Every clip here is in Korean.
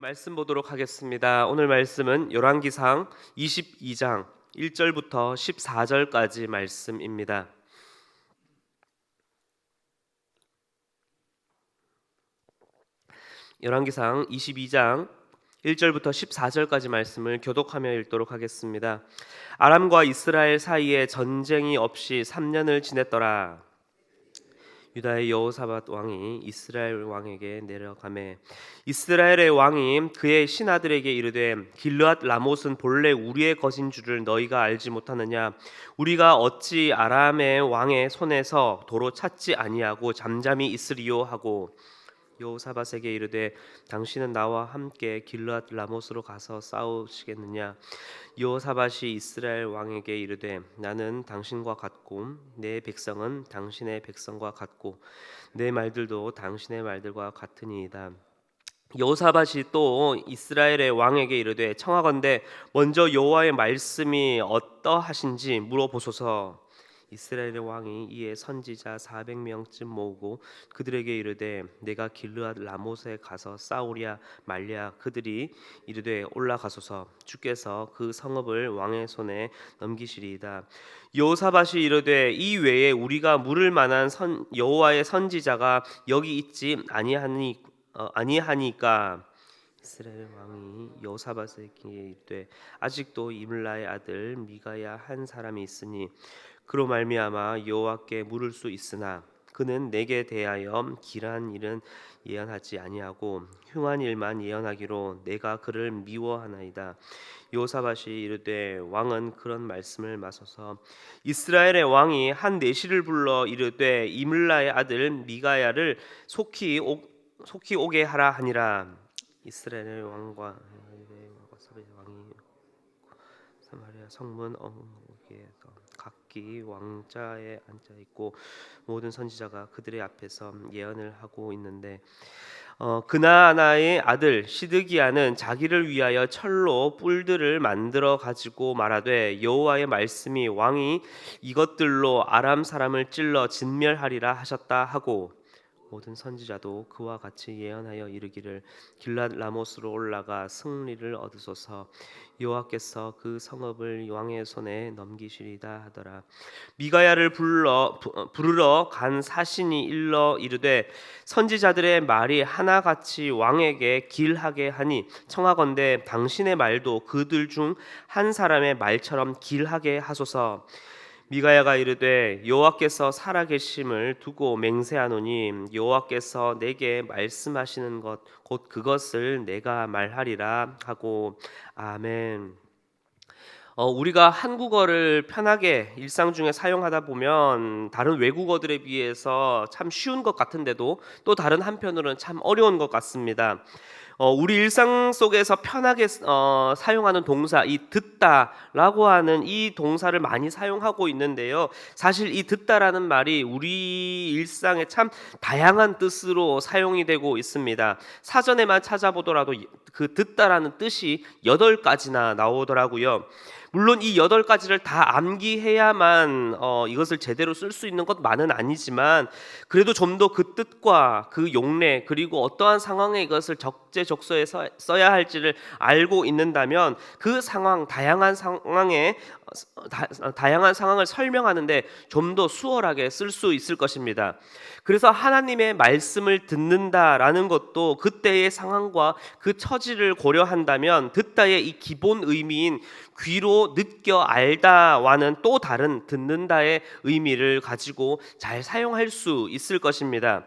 말씀 보도록 하겠습니다. 오늘 말씀은 열왕기상 22장 1절부터 14절까지 말씀입니다. 열왕기상 22장 1절부터 14절까지 말씀을 교독하며 읽도록 하겠습니다. 아람과 이스라엘 사이에 전쟁이 없이 3년을 지냈더라. 유다의 여호사밧 왕이 이스라엘 왕에게 내려가매 이스라엘의 왕이 그의 신하들에게 이르되 길르앗 라못은 본래 우리의 것인 줄을 너희가 알지 못하느냐? 우리가 어찌 아람의 왕의 손에서 도로 찾지 아니하고 잠잠히 있으리요? 하고 여호사밧에게 이르되 당신은 나와 함께 길르앗 라못으로 가서 싸우시겠느냐? 여호사밧이 이스라엘 왕에게 이르되 나는 당신과 같고 내 백성은 당신의 백성과 같고 내 말들도 당신의 말들과 같으니이다. 여호사밧이 또 이스라엘의 왕에게 이르되 청하건대 먼저 여호와의 말씀이 어떠하신지 물어보소서 이스라엘의 왕이 이에 선지자 400명쯤 모으고 그들에게 이르되 내가 길르앗 라못에 가서 싸우랴 말랴 그들이 이르되 올라가소서. 주께서 그 성읍을 왕의 손에 넘기시리이다. 여호사밧이 이르되 이 외에 우리가 물을 만한 선 여호와의 선지자가 여기 있지 아니하니 어, 아니하니까. 이스라엘 왕이 여호사밧에게 이르되 아직도 이물라의 아들 미가야 한 사람이 있으니 그로 말미암아 여호와께 물을 수 있으나 그는 내게 대하여 길한 일은 예언하지 아니하고 흉한 일만 예언하기로 내가 그를 미워하나이다. 요사밭이 이르되 왕은 그런 말씀을 마소서 이스라엘의 왕이 한 내시를 불러 이르되 이물라의 아들 미가야를 속히 오, 속히 오게 하라 하니라 이스라엘의 왕과 왕이 사마리아 성문 어귀에서 각기 왕자에 앉아 있고 모든 선지자가 그들의 앞에서 예언을 하고 있는데 어, 그나아나의 아들 시드기야는 자기를 위하여 철로 뿔들을 만들어 가지고 말하되 여호와의 말씀이 왕이 이것들로 아람 사람을 찔러 진멸하리라 하셨다 하고 모든 선지자도 그와 같이 예언하여 이르기를 길랏 라모스로 올라가 승리를 얻으소서. 여호와께서 그 성읍을 왕의 손에 넘기시리다 하더라. 미가야를 불러 부, 부르러 간 사신이 일러 이르되 선지자들의 말이 하나같이 왕에게 길하게 하니 청하건대 당신의 말도 그들 중 한 사람의 말처럼 길하게 하소서 미가야가 이르되 여호와께서 살아계심을 두고 맹세하노니 여호와께서 내게 말씀하시는 것 곧 그것을 내가 말하리라 하고 아멘. 어, 우리가 한국어를 편하게 일상 중에 사용하다 보면 다른 외국어들에 비해서 참 쉬운 것 같은데도 또 다른 한편으로는 참 어려운 것 같습니다. 어, 우리 일상 속에서 편하게 어, 사용하는 동사 이 듣다라고 하는 이 동사를 많이 사용하고 있는데요. 사실 이 듣다라는 말이 우리 일상에 참 다양한 뜻으로 사용이 되고 있습니다. 사전에만 찾아보더라도 그 듣다라는 뜻이 여덟 가지나 나오더라고요. 물론 이 여덟 가지를 다 암기해야만 어, 이것을 제대로 쓸 수 있는 것만은 아니지만 그래도 좀 더 그 뜻과 그 용례 그리고 어떠한 상황에 이것을 적재적소에 써야 할지를 알고 있는다면 그 상황 다양한 상황에 다, 다양한 상황을 설명하는데 좀 더 수월하게 쓸 수 있을 것입니다. 그래서 하나님의 말씀을 듣는다라는 것도 그때의 상황과 그 처지를 고려한다면 듣다의 이 기본 의미인 귀로 느껴 알다와는 또 다른 듣는다의 의미를 가지고 잘 사용할 수 있을 것입니다.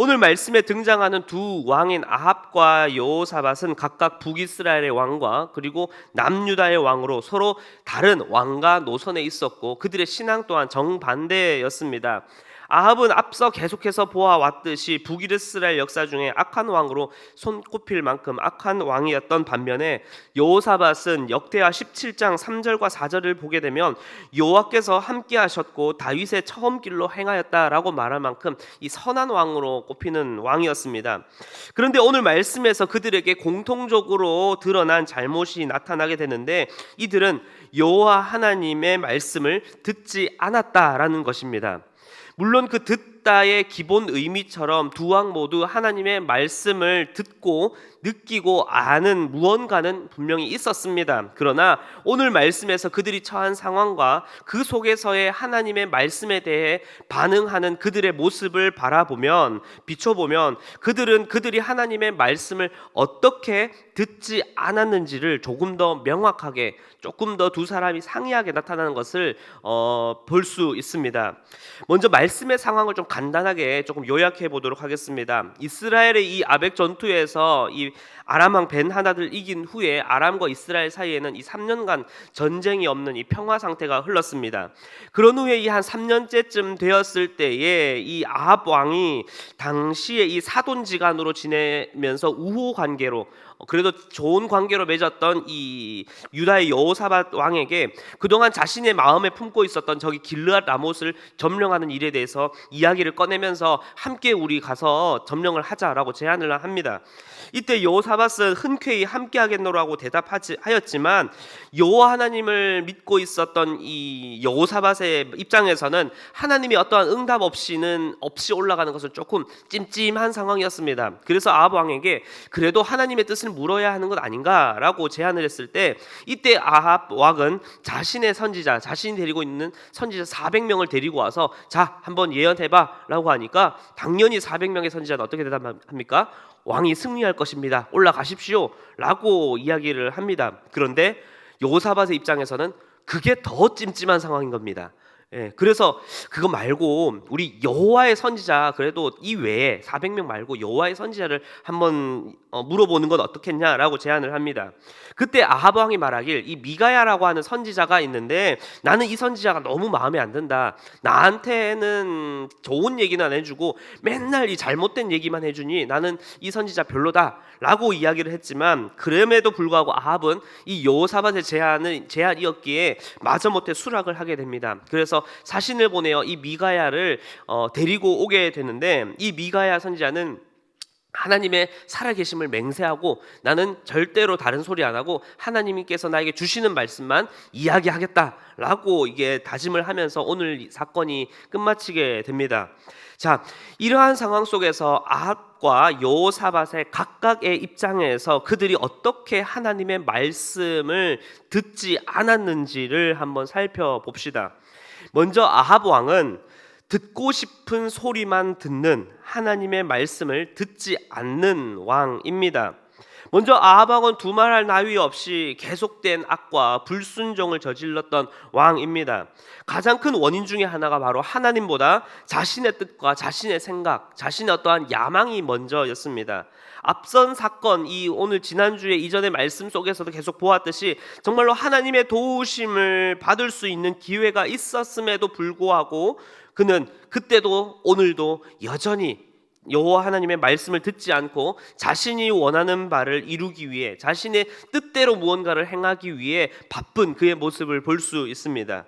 오늘 말씀에 등장하는 두 왕인 아합과 여호사밧은 각각 북이스라엘의 왕과 그리고 남유다의 왕으로 서로 다른 왕과 노선에 있었고 그들의 신앙 또한 정반대였습니다. 아합은 앞서 계속해서 보아왔듯이 북이스라엘 역사 중에 악한 왕으로 손꼽힐 만큼 악한 왕이었던 반면에 여호사밧은 역대하 17장 3절과 4절을 보게 되면 여호와께서 함께하셨고 다윗의 처음 길로 행하였다라고 말할 만큼 이 선한 왕으로 꼽히는 왕이었습니다. 그런데 오늘 말씀에서 그들에게 공통적으로 드러난 잘못이 나타나게 되는데 이들은 여호와 하나님의 말씀을 듣지 않았다라는 것입니다. 물론 그 듣다 듣다의 기본 의미처럼 두 왕 모두 하나님의 말씀을 듣고 느끼고 아는 무언가는 분명히 있었습니다. 그러나 오늘 말씀에서 그들이 처한 상황과 그 속에서의 하나님의 말씀에 대해 반응하는 그들의 모습을 바라보면 비춰보면 그들은 그들이 하나님의 말씀을 어떻게 듣지 않았는지를 조금 더 명확하게 조금 더 두 사람이 상이하게 나타나는 것을 어, 볼 수 있습니다. 먼저 말씀의 상황을 좀 간단하게 조금 요약해 보도록 하겠습니다. 이스라엘의 이 아벡 전투에서 이 아람 왕 벤 하나들 이긴 후에 아람과 이스라엘 사이에는 이 3년간 전쟁이 없는 이 평화 상태가 흘렀습니다. 그런 후에 이 한 3년째쯤 되었을 때에 이 아합 왕이 당시에 이 사돈지간으로 지내면서 우호 관계로 어, 그래도 좋은 관계로 맺었던 이 유다의 여호사밧 왕에게 그동안 자신의 마음에 품고 있었던 저기 길르앗 라못을 점령하는 일에 대해서 이야기를 꺼내면서 함께 우리 가서 점령을 하자라고 제안을 합니다. 이때 여호사밧은 흔쾌히 함께 하겠노라고 대답하지 하였지만 여호와 하나님을 믿고 있었던 이 여호사밧의 입장에서는 하나님이 어떠한 응답 없이는 없이 올라가는 것은 조금 찜찜한 상황이었습니다. 그래서 아합 왕에게 그래도 하나님의 뜻을 물어야 하는 것 아닌가라고 제안을 했을 때 이때 아합 왕은 자신의 선지자 자신이 데리고 있는 선지자 400명을 데리고 와서 자 한번 예언해봐라고 하니까 당연히 400명의 선지자는 어떻게 대답합니까? 왕이 승리할 것입니다. 올라가십시오라고 이야기를 합니다. 그런데 요사밧의 입장에서는 그게 더 찜찜한 상황인 겁니다. 예, 그래서 그거 말고 우리 여호와의 선지자 그래도 이 외에 400명 말고 여호와의 선지자를 한번 어, 물어보는 건 어떻겠냐라고 제안을 합니다. 그때 아합 왕이 말하길 이 미가야라고 하는 선지자가 있는데 나는 이 선지자가 너무 마음에 안 든다. 나한테는 좋은 얘기는 안 해주고 맨날 이 잘못된 얘기만 해주니 나는 이 선지자 별로다라고 이야기를 했지만 그럼에도 불구하고 아합은 이 여호사밧의 제안은 제안이었기에 마저못해 수락을 하게 됩니다. 그래서 사신을 보내어 이 미가야를 어, 데리고 오게 되는데 이 미가야 선지자는 하나님의 살아계심을 맹세하고 나는 절대로 다른 소리 안 하고 하나님께서 나에게 주시는 말씀만 이야기하겠다라고 이게 다짐을 하면서 오늘 사건이 끝마치게 됩니다. 자, 이러한 상황 속에서 아합과 여호사밧의 각각의 입장에서 그들이 어떻게 하나님의 말씀을 듣지 않았는지를 한번 살펴봅시다. 먼저 아합 왕은 듣고 싶은 소리만 듣는 하나님의 말씀을 듣지 않는 왕입니다. 먼저 아합 왕은 두말할 나위 없이 계속된 악과 불순종을 저질렀던 왕입니다. 가장 큰 원인 중에 하나가 바로 하나님보다 자신의 뜻과 자신의 생각, 자신의 어떠한 야망이 먼저였습니다. 앞선 사건 이 오늘 지난주에 이전의 말씀 속에서도 계속 보았듯이 정말로 하나님의 도우심을 받을 수 있는 기회가 있었음에도 불구하고 그는 그때도 오늘도 여전히 여호와 하나님의 말씀을 듣지 않고 자신이 원하는 바를 이루기 위해 자신의 뜻대로 무언가를 행하기 위해 바쁜 그의 모습을 볼 수 있습니다.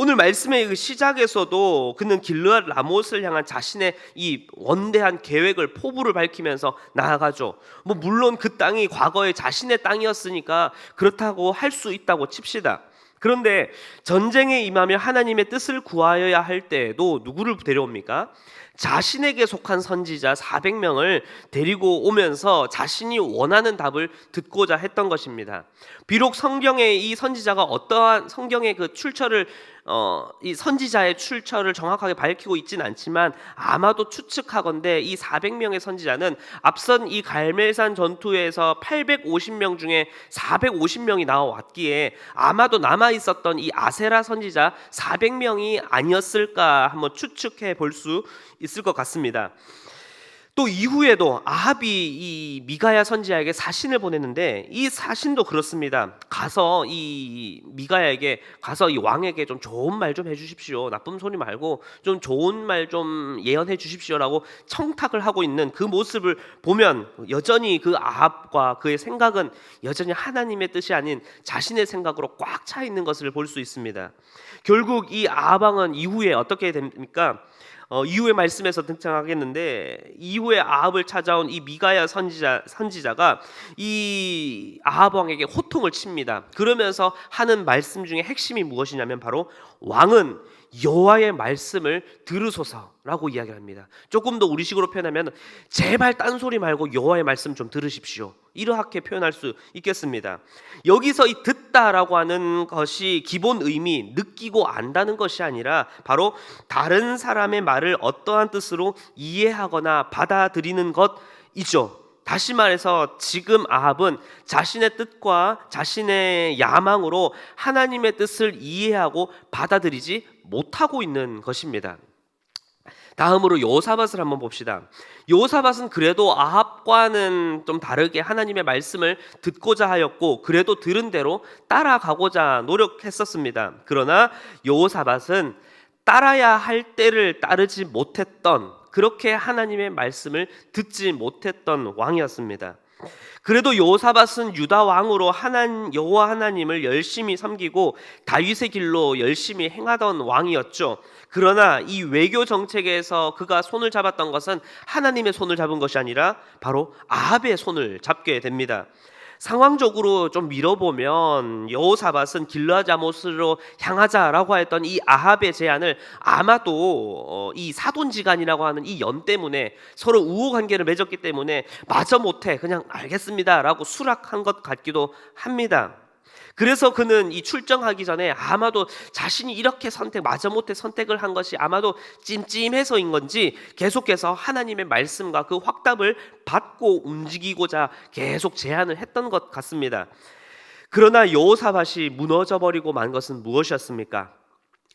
오늘 말씀의 그 시작에서도 그는 길르앗 라못을 향한 자신의 이 원대한 계획을 포부를 밝히면서 나아가죠. 뭐 물론 그 땅이 과거에 자신의 땅이었으니까 그렇다고 할 수 있다고 칩시다. 그런데 전쟁에 임하며 하나님의 뜻을 구하여야 할 때에도 누구를 데려옵니까? 자신에게 속한 선지자 400명을 데리고 오면서 자신이 원하는 답을 듣고자 했던 것입니다. 비록 성경에 이 선지자가 어떠한 성경의 그 출처를 어, 이 선지자의 출처를 정확하게 밝히고 있지는 않지만 아마도 추측하건대 이 400명의 선지자는 앞선 이 갈멜산 전투에서 850명 중에 450명이 나와왔기에 아마도 남아 있었던 이 아세라 선지자 400명이 아니었을까 한번 추측해 볼 수 있을 것 같습니다. 또 이후에도 아합이 이 미가야 선지자에게 사신을 보냈는데 이 사신도 그렇습니다. 가서 이 미가야에게 가서 이 왕에게 좀 좋은 말 좀 해주십시오. 나쁜 소리 말고 좀 좋은 말 좀 예언해 주십시오라고 청탁을 하고 있는 그 모습을 보면 여전히 그 아합과 그의 생각은 여전히 하나님의 뜻이 아닌 자신의 생각으로 꽉 차 있는 것을 볼 수 있습니다. 결국 이 아합왕은 이후에 어떻게 됩니까? 어, 이후의 말씀에서 등장하겠는데 이후에 아합을 찾아온 이 미가야 선지자 선지자가 이 아합 왕에게 호통을 칩니다. 그러면서 하는 말씀 중에 핵심이 무엇이냐면 바로 왕은 여호와의 말씀을 들으소서라고 이야기합니다. 조금 더 우리식으로 표현하면 제발 딴소리 말고 여호와의 말씀 좀 들으십시오. 이렇게 표현할 수 있겠습니다. 여기서 이 듣다라고 하는 것이 기본 의미 느끼고 안다는 것이 아니라 바로 다른 사람의 말을 어떠한 뜻으로 이해하거나 받아들이는 것이죠. 다시 말해서 지금 아합은 자신의 뜻과 자신의 야망으로 하나님의 뜻을 이해하고 받아들이지 못하고 있는 것입니다. 다음으로 요사밭을 한번 봅시다. 요사밭은 그래도 아합과는 좀 다르게 하나님의 말씀을 듣고자 하였고 그래도 들은 대로 따라가고자 노력했었습니다. 그러나 요사밭은 따라야 할 때를 따르지 못했던 그렇게 하나님의 말씀을 듣지 못했던 왕이었습니다. 그래도 요사밭은 유다 왕으로 하나 여호와 하나님을 열심히 섬기고 다윗의 길로 열심히 행하던 왕이었죠. 그러나 이 외교 정책에서 그가 손을 잡았던 것은 하나님의 손을 잡은 것이 아니라 바로 아합의 손을 잡게 됩니다. 상황적으로 좀 밀어보면 여호사밧은 길라자못으로 향하자라고 했던 이 아합의 제안을 아마도 어, 이 사돈지간이라고 하는 이 연 때문에 서로 우호 관계를 맺었기 때문에 마저 못해 그냥 알겠습니다라고 수락한 것 같기도 합니다. 그래서 그는 이 출정하기 전에 아마도 자신이 이렇게 선택 마저못해 선택을 한 것이 아마도 찜찜해서인 건지 계속해서 하나님의 말씀과 그 확답을 받고 움직이고자 계속 제안을 했던 것 같습니다. 그러나 여호사밭이 무너져 버리고 만 것은 무엇이었습니까?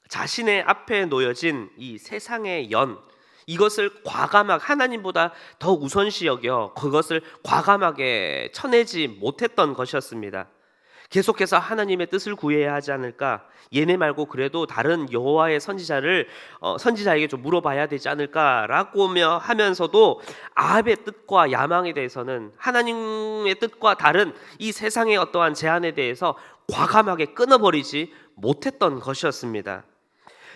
자신의 앞에 놓여진 이 세상의 연 이것을 과감하게 하나님보다 더 우선시 여겨 그것을 과감하게 쳐내지 못했던 것이었습니다. 계속해서 하나님의 뜻을 구해야 하지 않을까? 얘네 말고 그래도 다른 여호와의 선지자를 어, 선지자에게 좀 물어봐야 되지 않을까라고 하면서도 아합의 뜻과 야망에 대해서는 하나님의 뜻과 다른 이 세상의 어떠한 제안에 대해서 과감하게 끊어버리지 못했던 것이었습니다.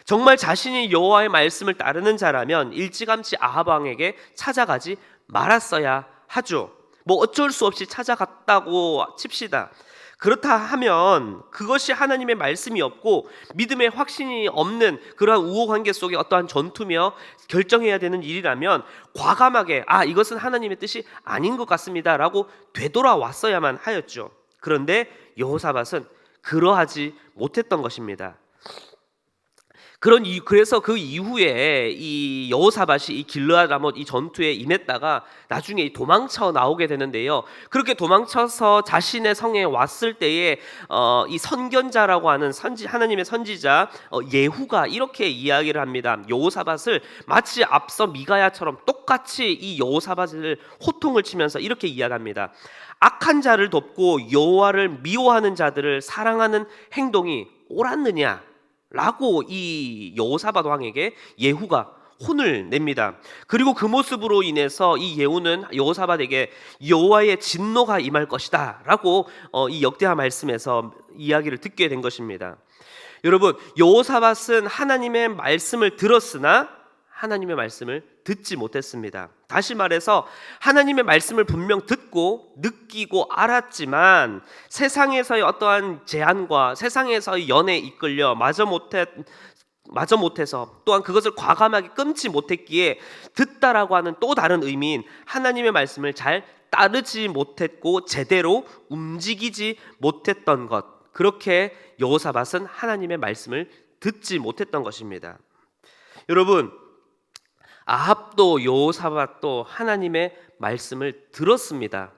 정말 자신이 여호와의 말씀을 따르는 자라면 일찌감치 아합 왕에게 찾아가지 말았어야 하죠. 뭐 어쩔 수 없이 찾아갔다고 칩시다. 그렇다 하면 그것이 하나님의 말씀이 없고 믿음의 확신이 없는 그러한 우호 관계 속에 어떠한 전투며 결정해야 되는 일이라면 과감하게 아 이것은 하나님의 뜻이 아닌 것 같습니다라고 되돌아왔어야만 하였죠. 그런데 여호사밧은 그러하지 못했던 것입니다. 그런 이 그래서 그 이후에 이 여호사밭이 이 길르앗 라못 이 전투에 임했다가 나중에 도망쳐 나오게 되는데요. 그렇게 도망쳐서 자신의 성에 왔을 때에 어, 이 선견자라고 하는 선지 하나님의 선지자 어, 예후가 이렇게 이야기를 합니다. 여호사밭을 마치 앞서 미가야처럼 똑같이 이 여호사밭을 호통을 치면서 이렇게 이야기합니다. 악한 자를 돕고 여호와를 미워하는 자들을 사랑하는 행동이 옳았느냐? 라고 이 여호사밧 왕에게 예후가 혼을 냅니다. 그리고 그 모습으로 인해서 이 예후는 여호사밧에게 여호와의 진노가 임할 것이다라고 어, 이 역대하 말씀에서 이야기를 듣게 된 것입니다. 여러분 여호사밧은 하나님의 말씀을 들었으나 하나님의 말씀을 듣지 못했습니다. 다시 말해서 하나님의 말씀을 분명 듣고 느끼고 알았지만 세상에서의 어떠한 제한과 세상에서의 연에 이끌려 마저 못했 마저 못해서 또한 그것을 과감하게 끊지 못했기에 듣다라고 하는 또 다른 의미인 하나님의 말씀을 잘 따르지 못했고 제대로 움직이지 못했던 것 그렇게 여호사밧은 하나님의 말씀을 듣지 못했던 것입니다. 여러분 아합도 여호사밧도 하나님의 말씀을 들었습니다.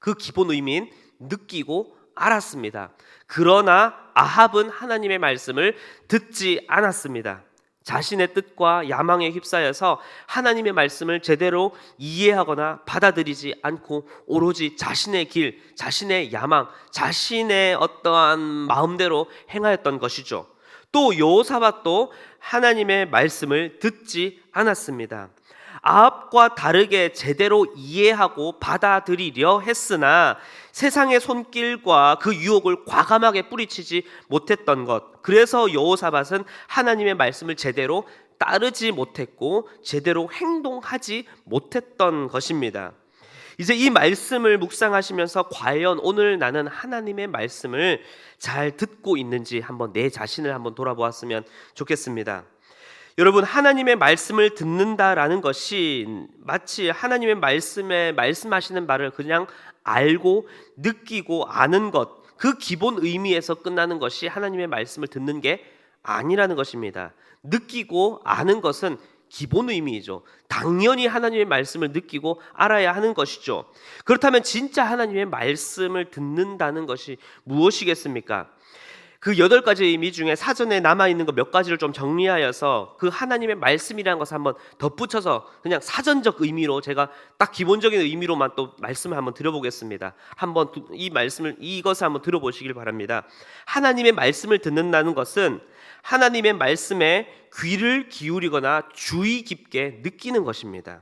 그 기본 의미인 느끼고 알았습니다. 그러나 아합은 하나님의 말씀을 듣지 않았습니다. 자신의 뜻과 야망에 휩싸여서 하나님의 말씀을 제대로 이해하거나 받아들이지 않고 오로지 자신의 길, 자신의 야망, 자신의 어떠한 마음대로 행하였던 것이죠. 또 여호사밧도 하나님의 말씀을 듣지 않았습니다. 아합과 다르게 제대로 이해하고 받아들이려 했으나 세상의 손길과 그 유혹을 과감하게 뿌리치지 못했던 것. 그래서 여호사밧은 하나님의 말씀을 제대로 따르지 못했고 제대로 행동하지 못했던 것입니다. 이제 이 말씀을 묵상하시면서 과연 오늘 나는 하나님의 말씀을 잘 듣고 있는지 한번 내 자신을 한번 돌아보았으면 좋겠습니다. 여러분 하나님의 말씀을 듣는다라는 것이 마치 하나님의 말씀에 말씀하시는 말을 그냥 알고 느끼고 아는 것 그 기본 의미에서 끝나는 것이 하나님의 말씀을 듣는 게 아니라는 것입니다. 느끼고 아는 것은 기본 의미이죠. 당연히 하나님의 말씀을 느끼고 알아야 하는 것이죠. 그렇다면 진짜 하나님의 말씀을 듣는다는 것이 무엇이겠습니까? 그 여덟 가지 의미 중에 사전에 남아 있는 것 몇 가지를 좀 정리하여서 그 하나님의 말씀이라는 것을 한번 덧붙여서 그냥 사전적 의미로 제가 딱 기본적인 의미로만 또 말씀을 한번 드려보겠습니다. 한번 두- 이 말씀을 이것을 한번 들어보시길 바랍니다. 하나님의 말씀을 듣는다는 것은 하나님의 말씀에 귀를 기울이거나 주의 깊게 느끼는 것입니다.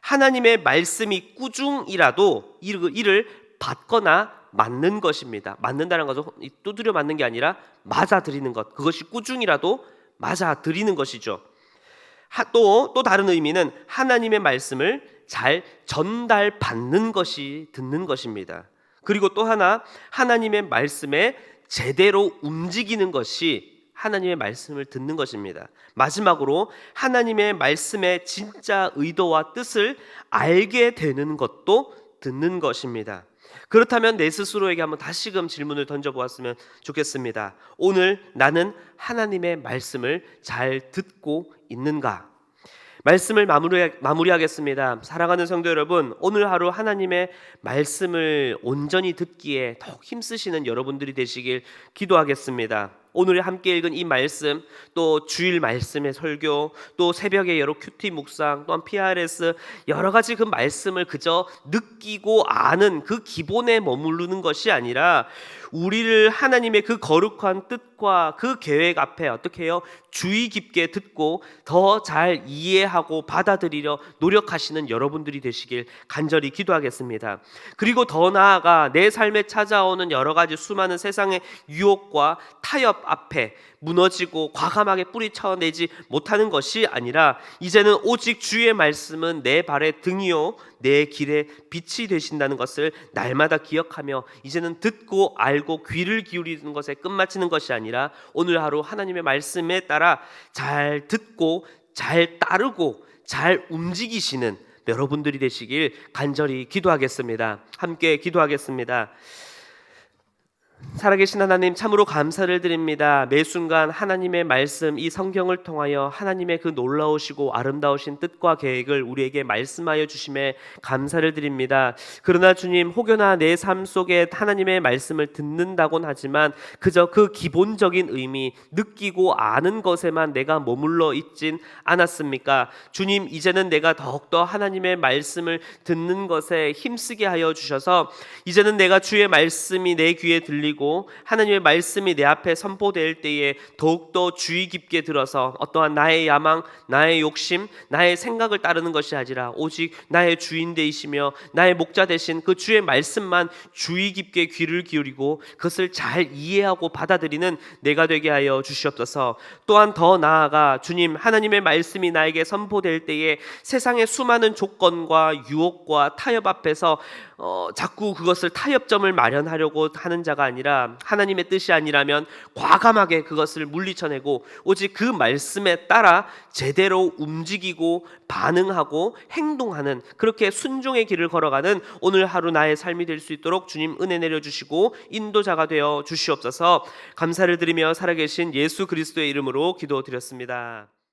하나님의 말씀이 꾸중이라도 이를- 받거나 맞는 것입니다. 맞는다는 것은 두드려 맞는 게 아니라 맞아들이는 것. 그것이 꾸중이라도 맞아들이는 것이죠. 또 또 다른 의미는 하나님의 말씀을 잘 전달받는 것이 듣는 것입니다. 그리고 또 하나 하나님의 말씀에 제대로 움직이는 것이 하나님의 말씀을 듣는 것입니다. 마지막으로 하나님의 말씀의 진짜 의도와 뜻을 알게 되는 것도 듣는 것입니다. 그렇다면 내 스스로에게 한번 다시금 질문을 던져 보았으면 좋겠습니다. 오늘 나는 하나님의 말씀을 잘 듣고 있는가? 말씀을 마무리, 마무리하겠습니다. 사랑하는 성도 여러분, 오늘 하루 하나님의 말씀을 온전히 듣기에 더욱 힘쓰시는 여러분들이 되시길 기도하겠습니다. 오늘 함께 읽은 이 말씀, 또 주일 말씀의 설교, 또 새벽에 여러 큐티 묵상, 또한 PRS 여러 가지 그 말씀을 그저 느끼고 아는 그 기본에 머무르는 것이 아니라 우리를 하나님의 그 거룩한 뜻과 그 계획 앞에 어떻게 해요? 주의 깊게 듣고 더 잘 이해하고 받아들이려 노력하시는 여러분들이 되시길 간절히 기도하겠습니다. 그리고 더 나아가 내 삶에 찾아오는 여러 가지 수많은 세상의 유혹과 타협 앞에 무너지고 과감하게 뿌리쳐내지 못하는 것이 아니라 이제는 오직 주의 말씀은 내 발의 등이요 내 길의 빛이 되신다는 것을 날마다 기억하며 이제는 듣고 알고 귀를 기울이는 것에 끝마치는 것이 아니라 오늘 하루 하나님의 말씀에 따라 잘 듣고 잘 따르고 잘 움직이시는 여러분들이 되시길 간절히 기도하겠습니다. 함께 기도하겠습니다. 살아계신 하나님 참으로 감사를 드립니다. 매 순간 하나님의 말씀 이 성경을 통하여 하나님의 그 놀라우시고 아름다우신 뜻과 계획을 우리에게 말씀하여 주심에 감사를 드립니다. 그러나 주님 혹여나 내 삶 속에 하나님의 말씀을 듣는다곤 하지만 그저 그 기본적인 의미 느끼고 아는 것에만 내가 머물러 있진 않았습니까? 주님 이제는 내가 더욱더 하나님의 말씀을 듣는 것에 힘쓰게 하여 주셔서 이제는 내가 주의 말씀이 내 귀에 들리 고 하나님의 말씀이 내 앞에 선포될 때에 더욱더 주의 깊게 들어서 어떠한 나의 야망, 나의 욕심, 나의 생각을 따르는 것이 아니라 오직 나의 주인 되시며 나의 목자 되신 그 주의 말씀만 주의 깊게 귀를 기울이고 그것을 잘 이해하고 받아들이는 내가 되게 하여 주시옵소서. 또한 더 나아가 주님 하나님의 말씀이 나에게 선포될 때에 세상의 수많은 조건과 유혹과 타협 앞에서 어, 자꾸 그것을 타협점을 마련하려고 하는 자가 아니라 하나님의 뜻이 아니라면 과감하게 그것을 물리쳐내고 오직 그 말씀에 따라 제대로 움직이고 반응하고 행동하는 그렇게 순종의 길을 걸어가는 오늘 하루 나의 삶이 될 수 있도록 주님 은혜 내려 주시고 인도자가 되어 주시옵소서 감사를 드리며 살아계신 예수 그리스도의 이름으로 기도드렸습니다.